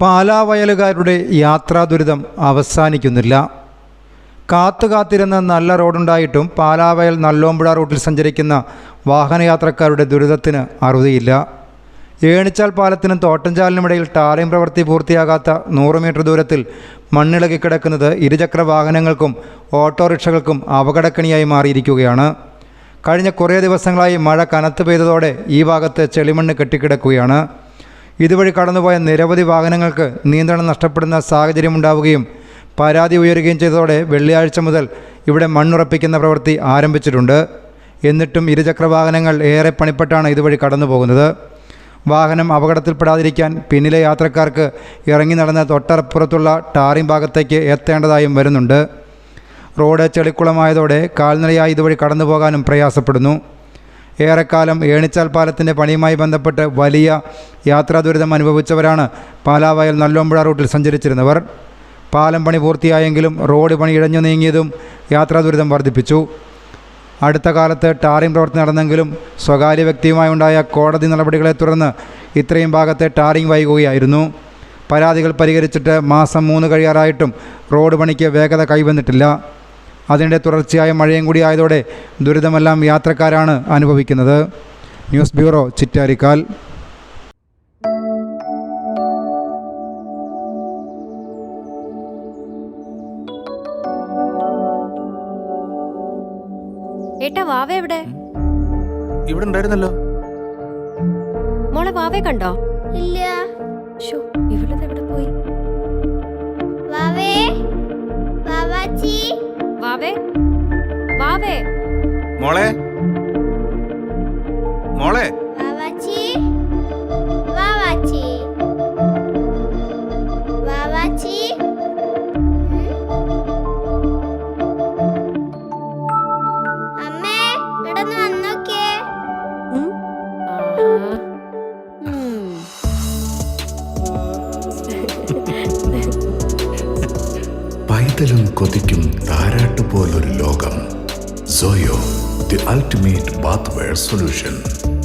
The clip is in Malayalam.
പാലാവയലുകാരുടെ യാത്രാ ദുരിതം അവസാനിക്കുന്നില്ല. കാത്തു കാത്തിരുന്ന് നല്ല റോഡുണ്ടായിട്ടും പാലാവയൽ നല്ലോമ്പുഴ റൂട്ടിൽ സഞ്ചരിക്കുന്ന വാഹനയാത്രക്കാരുടെ ദുരിതത്തിന് അറുതിയില്ല. ഏണിച്ചാൽ പാലത്തിനും തോട്ടഞ്ചാലിനുമിടയിൽ ടാറിംഗ് പ്രവൃത്തി പൂർത്തിയാകാത്ത നൂറ് മീറ്റർ ദൂരത്തിൽ മണ്ണിളകി കിടക്കുന്നത് ഇരുചക്ര വാഹനങ്ങൾക്കും ഓട്ടോറിക്ഷകൾക്കും അപകടക്കണിയായി മാറിയിരിക്കുകയാണ്. കഴിഞ്ഞ കുറേ ദിവസങ്ങളായി മഴ കനത്ത് പെയ്തതോടെ ഈ ഭാഗത്ത് ചെളിമണ്ണ് കെട്ടിക്കിടക്കുകയാണ്. ഇതുവഴി കടന്നുപോയ നിരവധി വാഹനങ്ങൾക്ക് നിയന്ത്രണം നഷ്ടപ്പെടുന്ന സാഹചര്യമുണ്ടാവുകയും പരാതി ഉയരുകയും ചെയ്തതോടെ വെള്ളിയാഴ്ച മുതൽ ഇവിടെ മണ്ണുറപ്പിക്കുന്ന പ്രവൃത്തി ആരംഭിച്ചിട്ടുണ്ട്. എന്നിട്ടും ഇരുചക്ര വാഹനങ്ങൾ ഏറെ പണിപ്പെട്ടാണ് ഇതുവഴി കടന്നു പോകുന്നത് വാഹനം അപകടത്തിൽപ്പെടാതിരിക്കാൻ പിന്നിലെ യാത്രക്കാർക്ക് ഇറങ്ങി നടന്ന തൊട്ടപ്പുറത്തുള്ള ടാറിംഗ് ഭാഗത്തേക്ക് എത്തേണ്ടതായും വരുന്നുണ്ട്. റോഡ് ചെളിക്കുളമായതോടെ കാൽനടയായി ഇതുവഴി കടന്നു പോകാനും പ്രയാസപ്പെടുന്നു. ഏറെക്കാലം ഏണിച്ചാൽ പാലത്തിന്റെ പണിയുമായി ബന്ധപ്പെട്ട് വലിയ യാത്രാ ദുരിതം അനുഭവിച്ചവരാണ് പാലാവയൽ നല്ലോമ്പുഴ റൂട്ടിൽ സഞ്ചരിച്ചിരുന്നവർ. പാലം പണി പൂർത്തിയായെങ്കിലും റോഡ് പണി ഇഴഞ്ഞു നീങ്ങിയതും യാത്രാ ദുരിതം വർദ്ധിപ്പിച്ചു. അടുത്ത കാലത്ത് ടാറിംഗ് പ്രവർത്തി നടന്നെങ്കിലും സ്വകാര്യ വ്യക്തിയുമായി ഉണ്ടായ കോടതി നടപടികളെ തുടർന്ന് ഇത്രയും ഭാഗത്തെ ടാറിംഗ് വൈകുകയായിരുന്നു. പരാതികൾ പരിഹരിച്ചിട്ട് മാസം മൂന്ന് കഴിയാറായിട്ടും റോഡ് പണിക്ക് വേഗത കൈവന്നിട്ടില്ല. അതിനിടെ തുടർച്ചയായ മഴയും കൂടി ആയതോടെ ദുരിതമെല്ലാം യാത്രക്കാരാണ് അനുഭവിക്കുന്നത്. News bureau Chittarikkal. ഏട്ടാ വാവ എവിടെ? ഇവിടെ ഉണ്ടായിരുന്നല്ലോ. മോളെ വാവേ കണ്ടോ? ഇല്ല. ഷോ വാവേ മോളെ? മോളെ? വാവാച്ചി. വാവാച്ചി. വാവാച്ചി. അമ്മേ ഇടന്ന് വന്നോക്കേ. പൈതലും കൊതിക്കും താരാട്ട് പോലൊരു ലോകം. Zoyo, the ultimate bathware solution.